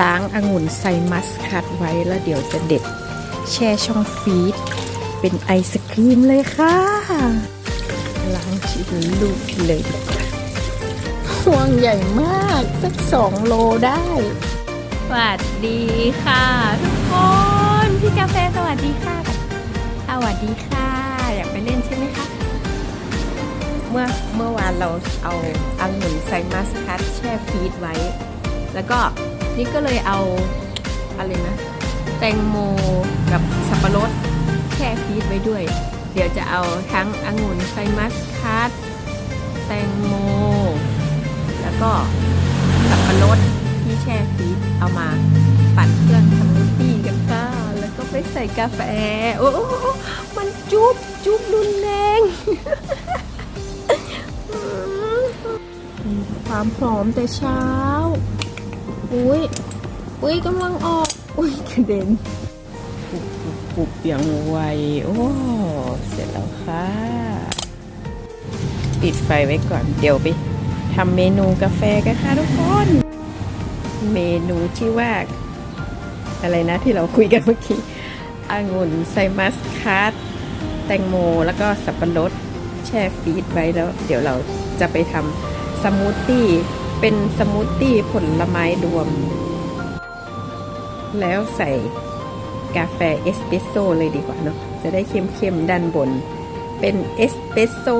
ล้างองุ่นใส่มัสคัดไว้แล้วเดี๋ยวจะเด็ด แช่ช่องฟรีดเป็นไอศครีมเลยค่ะ ล้างชิ้นลูกเลยดีกว่าห่วงใหญ่มาก สักสองโลได้สวัสดีค่ะ ทุกคน พี่กาแฟสวัสดีค่ะสวัสดีค่ะ อยากไปเล่นใช่ไหมคะ เมื่อเมื่อวานเราเอาอังุ่นไซมัสคัตแช่ฟรีดไว้ แล้วก็ นี่ก็เลยเอาอะไรนะ แตงโมกับสับปะรดแช่ฟีดไว้ด้วย เดี๋ยวจะเอาทั้งองุ่นไซมัสคัตแตงโม แล้วก็สับปะรดที่แช่ฟีดเอามาปั่นเครื่องสมูทตี้กันค่ะแล้วก็ไปใส่กาแฟ โอ้มันจุ๊บจุ๊บรุนแรงความหอมแต่เช้า อุ้ยอุ้ยกำลังออก อุ้ยกระเด็นปุบปุบปุบอย่างไว โอ้ เสร็จแล้วค่ะ ปิดไฟไว้ก่อน เดี๋ยวไปทำเมนูกาแฟกันค่ะทุกคน เมนูที่ว่า อะไรนะที่เราคุยกันเมื่อกี้องุ่นไซมัสคัตแตงโม แล้วก็สับปะรด แช่ฟรีดไว้แล้ว เดี๋ยวเราจะไปทำสมูทตี้ เป็นสมูทตี้ผลไม้รวม แล้วใส่กาแฟเอสเปรสโซ่เลยดีกว่าเนาะจะได้เข้มๆด้านบน เป็นเอสเปรสโซ่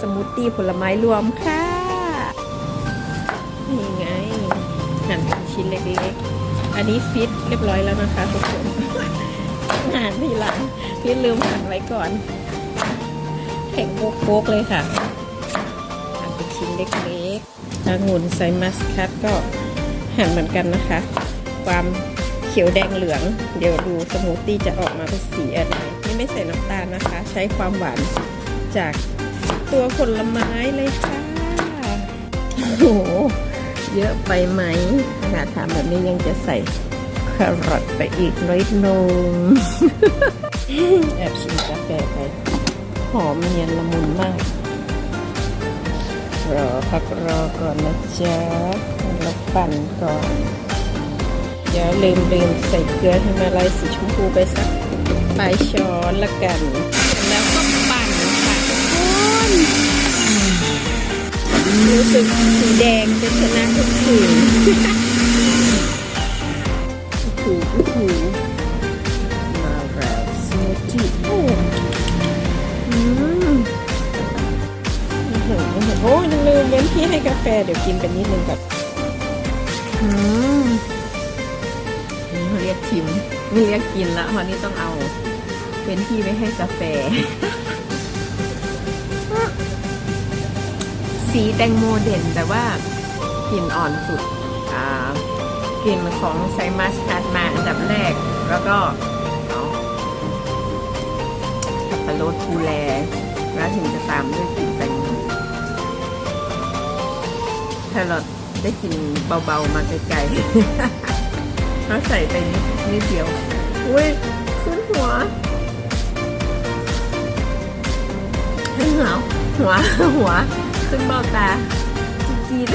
สมูทตี้ผลไม้รวมค่ะ นี่ไง หั่นเป็นชิ้นเล็กๆ อันนี้ฟิตเรียบร้อยแล้วนะคะทุกคนหั่นทีหลังฟิตลืมหั่นไว้ก่อนแข็งโป๊กๆเลยค่ะหั่นเป็นชิ้นเล็กๆ องุ่นไซมัสคัตก็หั่นเหมือนกันนะคะ ความเขียวแดงเหลือง เดี๋ยวดูสมูทตี้จะออกมาเป็นสีอะไรนี่ไม่ใส่น้ำตาลนะคะ ใช้ความหวานจากตัวผลไม้เลยค่ะ โอ้โห เยอะไปไหมขนาดทำแบบนี้ยังจะใส่แครอทไปอีกน้อยนงแอบชิมกาแฟไป หอมเนียนละมุนมาก รอพักรอก่อนนะจ๊ะแล้วปั่นก่อน เดี๋ยวลืมลืมใส่เกลือฮิมาลายสีชมพูไปสักปลายช้อนละกันแล้วก็ปั่นค่ะทุกคนรู้สึกสีแดงจะชนะทุกสี หโอ้โหโอ้ยลืมเว้นที่ให้กาแฟเดี๋ยวกินเป็นนิดนึงก่อนอืมนี่เขาเรียกชิมไม่เรียกกินละวันนี้ต้องเอาเป็นที่ไว้ให้กาแฟ สีแตงโมเด่นแต่ว่ากลิ่นอ่อนสุดอ่ากลิ่นของไซมัสคัดมาอันดับแรก แล้วก็เอาสับปะรดภูแลแล้วถึงจะตามด้วยกลิ่น แตงโมถ้าเราได้กินเบาๆมาไกลๆเขาใส่ไปนิดนิดเดียว อุ้ยขึ้นหัวขึ้นหัวหัวหัว ขึ้นเบ้าตาจี๊ด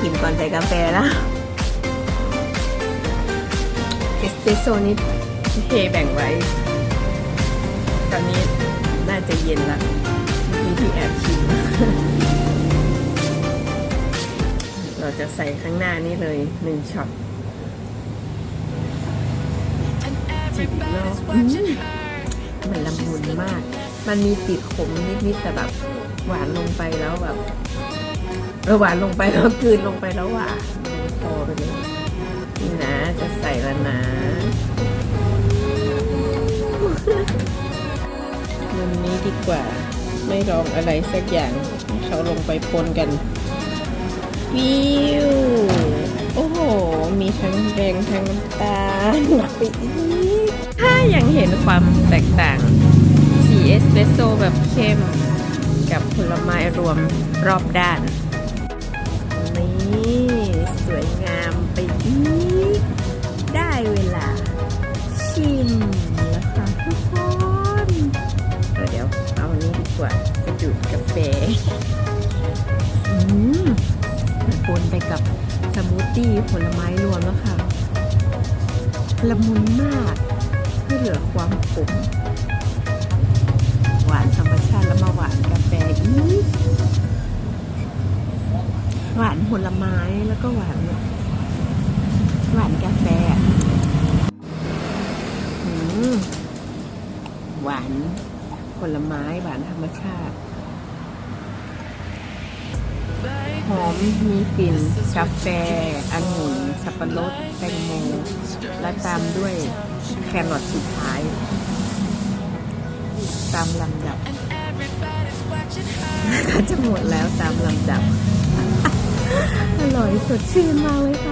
กินก่อนใส่กาแฟแล้วเอสเปรสโซนี่เทแบ่งไว้ ตอนนี้น่าจะเย็นละมีที่แอบชิม เราจะใส่ข้างหน้านี้เลยหนึ่งช็อตจิบเนาะอืมมันละมุนมาก มันมีติดขมนิดๆแต่แบบหวานลงไปแล้วแบบเออหวานลงไปแล้วกลืนลงไปแล้วหวานพอไปเลยนี่นะจะใส่แล้วนะมุมนี้ดีกว่า ไม่ลองอะไรสักอย่างเขาลงไปปนกัน วิว โอ้โห มีทั้งแดงทั้งน้ำตาลหนักไปอีกถ้ายังเห็นความแตกต่างสีเอสเปรสโซแบบเข้ม กับผลไม้รวมรอบด้าน กว่าจะดูดกาแฟอืมปนไปกับกับสมูทตี้ผลไม้รวมแล้วค่ะ ละมุนมากเพื่อเหลือความขมหวานธรรมชาติแล้วมาหวานกาแฟอีกหวานผลไม้แล้วก็หวานหวานกาแฟอืมหวานผลไม้หวานธรรมชาติ หอมมีกลิ่นกาแฟองุ่นสับปะรดแตงโมและตามด้วยแครอทสุดท้าย ตามลำดับก็จะหมดแล้วตามลำดับ อร่อยสดชื่นมากเลยค่ะ